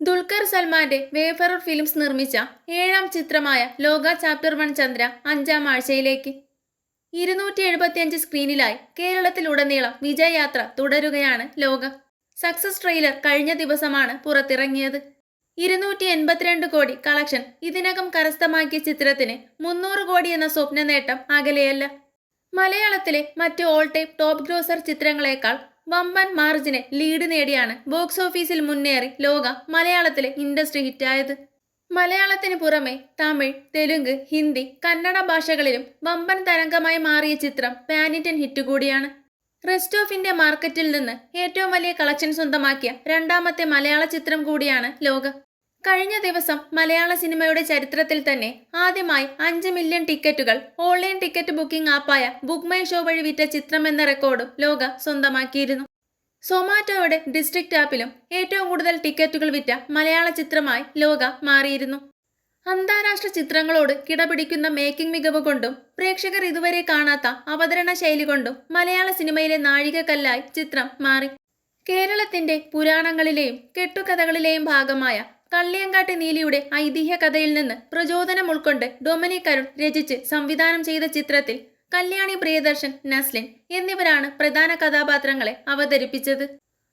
ദുൽഖർ സൽമാന്റെ wayfarer films നിർമ്മിച്ച ഏഴാം ചിത്രമായ ലോക ചാപ്റ്റർ വൺ ചന്ദ്ര അഞ്ചാം ആഴ്ചയിലേക്ക്. ഇരുന്നൂറ്റി എഴുപത്തിയഞ്ച് സ്ക്രീനിലായി കേരളത്തിലുടനീളം വിജയയാത്ര തുടരുകയാണ് ലോക. സക്സസ് ട്രെയിലർ കഴിഞ്ഞ ദിവസമാണ് പുറത്തിറങ്ങിയത്. ഇരുന്നൂറ്റി എൺപത്തിരണ്ട് കോടി കളക്ഷൻ ഇതിനകം കരസ്ഥമാക്കിയ ചിത്രത്തിന് മുന്നൂറ് കോടി എന്ന സ്വപ്ന നേട്ടം അകലെയല്ല. മലയാളത്തിലെ മറ്റ് ഓൾ ടൈം ടോപ്പ് ഗ്രോസർ ചിത്രങ്ങളെക്കാൾ വമ്പൻ മാർജിന് ലീഡ് നേടിയാണ് ബോക്സ് ഓഫീസിൽ മുന്നേറി ലോക മലയാളത്തിലെ ഇൻഡസ്ട്രി ഹിറ്റായത്. മലയാളത്തിന് പുറമെ തമിഴ് തെലുങ്ക് ഹിന്ദി കന്നഡ ഭാഷകളിലും വമ്പൻ തരംഗമായി മാറിയ ചിത്രം പാനിറ്റൻ ഹിറ്റ് കൂടിയാണ്. റെസ്റ്റ് ഓഫിന്റെ മാർക്കറ്റിൽ നിന്ന് ഏറ്റവും വലിയ കളക്ഷൻ സ്വന്തമാക്കിയ രണ്ടാമത്തെ മലയാള ചിത്രം കൂടിയാണ് ലോക കഴിഞ്ഞ ദിവസം മലയാള സിനിമയുടെ ചരിത്രത്തിൽ തന്നെ ആദ്യമായി അഞ്ച് മില്യൺ ടിക്കറ്റുകൾ ഓൺലൈൻ ടിക്കറ്റ് ബുക്കിംഗ് ആപ്പായ ബുക്ക് മൈ ഷോ വഴി വിറ്റ ചിത്രം എന്ന റെക്കോർഡും ലോക സ്വന്തമാക്കിയിരുന്നു. സൊമാറ്റോയുടെ ഡിസ്ട്രിക്ട് ആപ്പിലും ഏറ്റവും കൂടുതൽ ടിക്കറ്റുകൾ വിറ്റ മലയാള ചിത്രമായി ലോക മാറിയിരുന്നു. അന്താരാഷ്ട്ര ചിത്രങ്ങളോട് കിടപിടിക്കുന്ന മേക്കിംഗ് മികവ് കൊണ്ടും പ്രേക്ഷകർ ഇതുവരെ കാണാത്ത അവതരണ ശൈലി കൊണ്ടും മലയാള സിനിമയിലെ നാഴികക്കല്ലായി ചിത്രം മാറി. കേരളത്തിന്റെ പുരാണങ്ങളിലെയും കെട്ടുകഥകളിലെയും ഭാഗമായ കള്ളിയങ്കാട്ട് നീലിയുടെ ഐതിഹ്യ കഥയിൽ നിന്ന് പ്രചോദനം ഉൾക്കൊണ്ട് ഡൊമിനിക് അരുൺ രചിച്ച് സംവിധാനം ചെയ്ത ചിത്രത്തിൽ കല്യാണി പ്രിയദർശൻ നസ്ലിൻ എന്നിവരാണ് പ്രധാന കഥാപാത്രങ്ങളെ അവതരിപ്പിച്ചത്.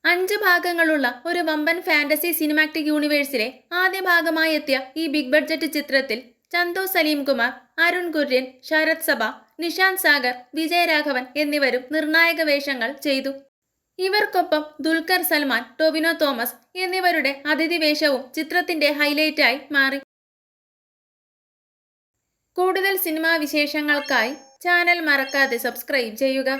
അഞ്ച് ഭാഗങ്ങളുള്ള ഒരു വമ്പൻ ഫാന്റസി സിനിമാറ്റിക് യൂണിവേഴ്സിലെ ആദ്യ ഭാഗമായി എത്തിയ ഈ ബിഗ് ബഡ്ജറ്റ് ചിത്രത്തിൽ ചന്തു സലീം കുമാർ അരുൺ കുര്യൻ ശരത് സഭ നിഷാന്ത് സാഗർ വിജയരാഘവൻ എന്നിവരും നിർണായക വേഷങ്ങൾ ചെയ്തു. ഇവർക്കൊപ്പം ദുൽഖർ സൽമാൻ ടൊവിനോ തോമസ് എന്നിവരുടെ അതിഥി വേഷവും ചിത്രത്തിന്റെ ഹൈലൈറ്റായി മാറി. കൂടുതൽ സിനിമാ വിശേഷങ്ങൾക്കായി ചാനൽ മറക്കാതെ സബ്സ്ക്രൈബ് ചെയ്യുക.